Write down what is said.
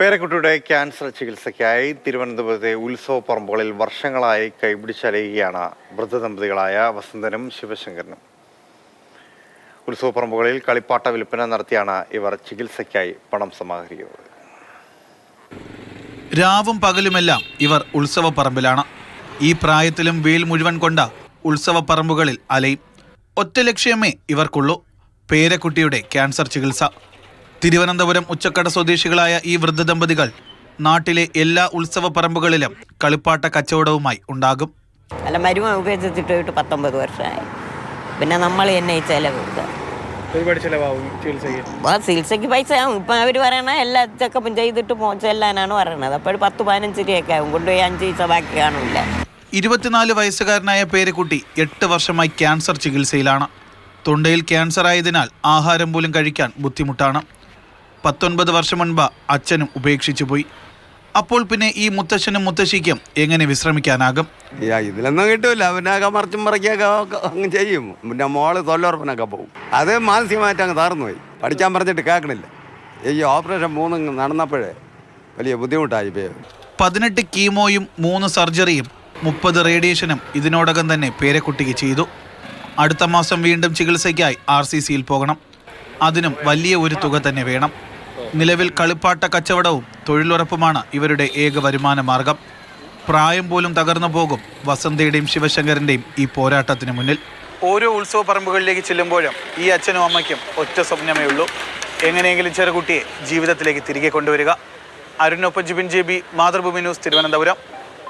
പേരക്കുട്ടിയുടെ cancer ചികിത്സയ്ക്കായി തിരുവനന്തപുരത്തെ ഉത്സവ പറമ്പുകളിൽ വർഷങ്ങളായി കൈപിടിച്ചലയുകയാണ് വൃദ്ധദമ്പതികളായ വസന്തനും ശിവശങ്കരനും. ഉത്സവ പറമ്പുകളിൽ കളിപ്പാട്ട വിൽപ്പന നടത്തിയാണ് ഇവർ ചികിത്സയ്ക്കായി പണം സമാഹരിക്കുന്നത്. രാവും പകലുമെല്ലാം ഇവർ ഉത്സവപ്പറമ്പിലാണ്. ഈ പ്രായത്തിലും വെയിൽ മുഴുവൻ കൊണ്ട ഉത്സവപ്പറമ്പുകളിൽ അലയും. ഒറ്റ ലക്ഷ്യമേ ഇവർക്കുള്ളൂ. പേരക്കുട്ടിയുടെ ക്യാൻസർ ചികിത്സ. തിരുവനന്തപുരം ഉച്ചക്കട സ്വദേശികളായ ഈ വൃദ്ധ ദമ്പതികൾ നാട്ടിലെ എല്ലാ ഉത്സവ പറമ്പുകളിലും കളിപ്പാട്ട കച്ചവടവുമായി ഉണ്ടാകും. അല്ല മരുമ ഉപയോഗിച്ചിട്ട് പോയിട്ട് പത്തൊമ്പത് വർഷമായി. പിന്നെ നമ്മൾ തന്നെ ഈ ചെലവ് ഒരുപാട് ചിലവാകും ചികിത്സയ്ക്ക്? ചികിത്സയ്ക്ക് പൈസ ആവും. ഇപ്പം അവർ പറയണ എല്ലാ ചെക്കപ്പും ചെയ്തിട്ട് ചെല്ലാനാണ് പറയണത്. അപ്പോൾ പത്ത് പതിനഞ്ച് രൂപയൊക്കെ ആവും. കൊണ്ടുപോയി അഞ്ച് പൈസ ബാക്കി കാണില്ല. ഇരുപത്തിനാല് വയസ്സുകാരനായ പേരക്കുട്ടി എട്ട് വർഷമായി ക്യാൻസർ ചികിത്സയിലാണ്. തൊണ്ടയിൽ ക്യാൻസർ ആയതിനാൽ ആഹാരം പോലും കഴിക്കാൻ ബുദ്ധിമുട്ടാണ്. പത്തൊൻപത് വർഷം മുൻപ് അച്ഛനും ഉപേക്ഷിച്ചു പോയി. അപ്പോൾ പിന്നെ ഈ മുത്തശ്ശനും മുത്തശ്ശിക്കും എങ്ങനെ വിശ്രമിക്കാനാകും? ഇതിലൊന്നും കിട്ടൂല. അവനൊക്കെ മറിച്ചും മറിക്കൊക്കെ അങ്ങ് ചെയ്യും. പിന്നെ മോൾ തൊല്ലുറപ്പിനൊക്കെ പോകും. അത് മാനസികമായിട്ട് അങ്ങ് തകർന്നു പോയി പഠിക്കാൻ പറഞ്ഞിട്ട് കേൾക്കണില്ല. ഈ ഓപ്പറേഷൻ മൂന്ന് നടന്നപ്പോഴേ വലിയ ബുദ്ധിമുട്ടായി പോയി. പതിനെട്ട് കീമോയും മൂന്ന് സർജറിയും മുപ്പത് റേഡിയേഷനും ഇതിനോടകം തന്നെ പേരക്കുട്ടിക്ക് ചെയ്തു. അടുത്ത മാസം വീണ്ടും ചികിത്സയ്ക്കായി ആർ സി സിയിൽ പോകണം. അതിനും വലിയ ഒരു തുക തന്നെ വേണം. നിലവിൽ കളിപ്പാട്ട കച്ചവടവും തൊഴിലുറപ്പുമാണ് ഇവരുടെ ഏക വരുമാന മാർഗം. പ്രായം പോലും തകർന്നു പോകും വസന്തയുടെയും ശിവശങ്കരന്റെയും ഈ പോരാട്ടത്തിന് മുന്നിൽ. ഓരോ ഉത്സവ പറമ്പുകളിലേക്ക് ചെല്ലുമ്പോഴും ഈ അച്ഛനും അമ്മയ്ക്കും ഒറ്റ സ്വപ്നമേ ഉള്ളൂ. എങ്ങനെയെങ്കിലും ചെറുകുട്ടിയെ ജീവിതത്തിലേക്ക് തിരികെ കൊണ്ടുവരിക. അരുണൊപ്പം Jibin J B Mathrubhumi news Thiruvananthapuram.